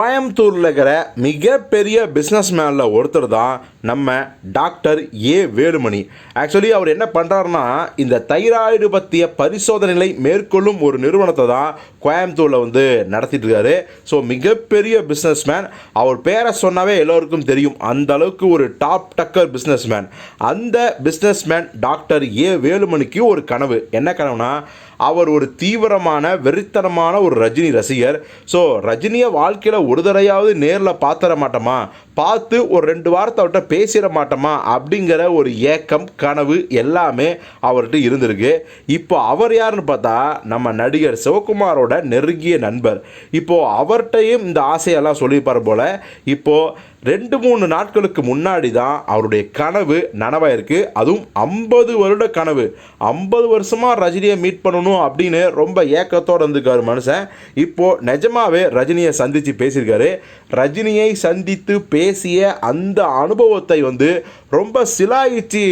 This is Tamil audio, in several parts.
கோயம்புத்தூரில் இருக்கிற மிகப்பெரிய பிஸ்னஸ்மேனில் ஒருத்தர் தான் நம்ம டாக்டர் ஏ வேலுமணி. ஆக்சுவலி அவர் என்ன பண்ணுறாருன்னா இந்த தைராய்டு பற்றிய பரிசோதனைகளை மேற்கொள்ளும் ஒரு நிறுவனத்தை தான் கோயம்புத்தூரில் வந்து நடத்திட்டு இருக்காரு. ஸோ மிகப்பெரிய பிஸ்னஸ்மேன் அவர் பேரை சொன்னாவே எல்லோருக்கும் தெரியும். அந்த அளவுக்கு ஒரு டாப் டக்கர் பிஸ்னஸ்மேன் அந்த பிஸ்னஸ்மேன் டாக்டர் ஏ வேலுமணிக்கு ஒரு கனவு. என்ன கனவுனா அவர் ஒரு தீவிரமான வெறித்தனமான ஒரு ரஜினி ரசிகர். ஸோ ரஜினியை வாழ்க்கையில் ஒரு தடையாவது நேரில் பார்த்துட மாட்டோமா பார்த்து ஒரு ரெண்டு வாரத்தை அவர்கிட்ட பேசிட மாட்டோமா அப்படிங்கிற ஒரு ஏக்கம் கனவு எல்லாமே அவர்கிட்ட இருந்திருக்கு. இப்போ அவர் யாருன்னு பார்த்தா நம்ம நடிகர் சிவகுமாரோட நெருங்கிய நண்பர். இப்போது அவர்கிட்டையும் இந்த ஆசையெல்லாம் சொல்லியிருப்பார் போல் இப்போது ரெண்டு மூணு நாட்களுக்கு முன்னாடி தான் அவருடைய கனவு நனவாயிருக்கு. அதுவும் ஐம்பது வருட கனவு. ஐம்பது வருஷமாக ரஜினியை மீட் பண்ணணும் அப்படின்னு ரொம்ப ஏக்கத்தோடு இருந்திருக்காரு மனுஷன். இப்போது நிஜமாவே ரஜினியை சந்தித்து பேசியிருக்காரு. ரஜினியை சந்தித்து பேசிய அந்த அனுபவத்தை வந்து ரொம்ப சிலாயிச்சு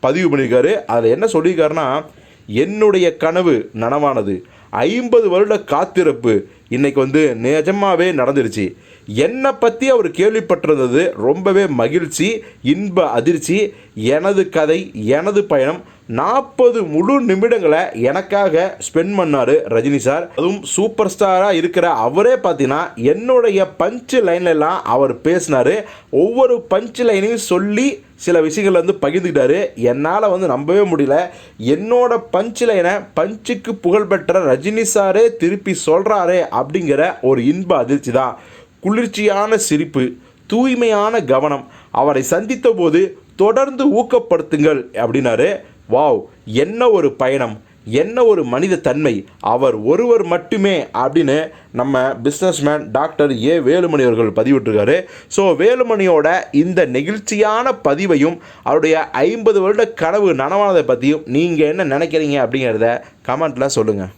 பதிவு பண்ணியிருக்காரு. அதில் என்ன சொல்லியிருக்காருன்னா என்னுடைய கனவு நனவானது. ஐம்பது வருட காத்திருப்பு. இன்னைக்கு வந்து நிஜமாவே நடந்துருச்சு. என்னை பற்றி அவர் கேள்விப்பட்டிருந்தது ரொம்பவே மகிழ்ச்சி இன்ப அதிர்ச்சி எனது கதை எனது பயணம். நாற்பது முழு நிமிடங்களை எனக்காக ஸ்பெண்ட் பண்ணார் ரஜினி சார் அதுவும் சூப்பர் ஸ்டாராக இருக்கிற அவரே பார்த்தீங்கன்னா என்னுடைய பஞ்சு லைன்லலாம் அவர் பேசினார். ஒவ்வொரு பஞ்சு லைனையும் சொல்லி சில விஷயங்கள் வந்து பகிர்ந்துக்கிட்டாரு. என்னால் வந்து நம்பவே முடியல. என்னோட பஞ்சு லைனை பஞ்சுக்கு புகழ்பெற்ற ரஜினி சாரே திருப்பி சொல்கிறாரே அப்படிங்கிற ஒரு இன்ப அதிர்ச்சி தான். குளிர்ச்சியான சிரிப்பு தூய்மையான கவனம். அவரை சந்தித்த போது தொடர்ந்து ஊக்கப்படுத்துங்கள் அப்படின்னாரு. வாவ் என்ன ஒரு பயணம் என்ன ஒரு மனித தன்மை அவர் ஒருவர் மட்டுமே அப்படின்னு நம்ம பிஸ்னஸ்மேன் டாக்டர் ஏ வேலுமணி அவர்கள் பதிவிட்டிருக்காரு. ஸோ வேலுமணியோட இந்த நெகிழ்ச்சியான பதிவையும் அவருடைய ஐம்பது வருட கனவு நனவானதை பற்றியும் நீங்கள் என்ன நினைக்கிறீங்க அப்படிங்கிறத கமெண்ட்டில் சொல்லுங்கள்